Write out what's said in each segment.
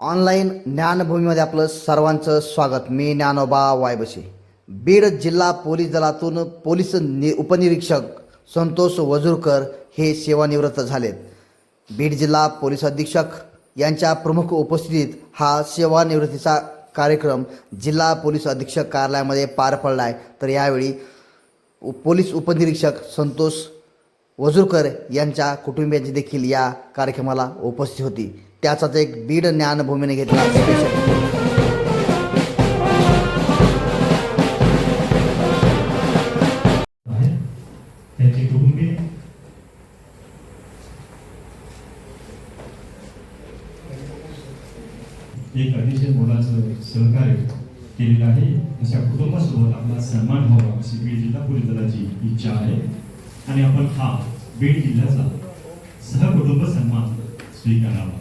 Online ज्ञानभूमीमध्ये आपलं सर्वांचं स्वागत. मी ज्ञानोबा वायबसे बीड जिल्हा पोलीस दलातून पोलीस नि उपनिरीक्षक संतोष वजुरकर हे सेवानिवृत्त झालेत. बीड जिल्हा पोलीस अधीक्षक यांच्या प्रमुख उपस्थितीत हा सेवानिवृत्तीचा कार्यक्रम जिल्हा पोलीस अधीक्षक कार्यालयामध्ये पार पडला आहे तर यावेळी पोलीस उपनिरीक्षक संतोष वजूरकर यांच्या कुटुंबियांची देखील या कार्यक्रमाला उपस्थित होती. त्याचाच एक बीड ज्ञानभूमीने घेतला एक अतिशय मोलाचं सहकार्य केलेलं आहे. अशा कुटुंबासोबत आपला सन्मान व्हावा अशी बीड जिल्हा पोलीस दलाची इच्छा आहे. आणि आपण हा बीड जिल्ह्याचा सहकुटुंब सन्मान स्वीकारावा.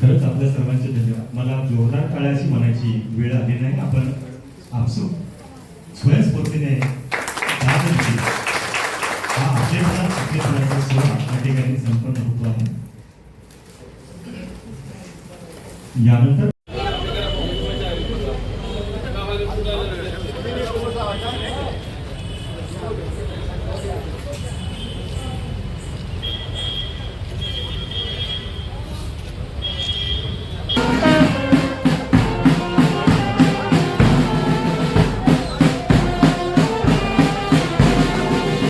खरंच आपल्या सर्वांचे धन्यवाद. मला जोरदार काळाची म्हणायची वेळ आली नाही. आपण आपसू स्वयंस्फूर्तीने हा आपले मला सोहळा ठिकाणी संपन्न होतो आहे. यानंतर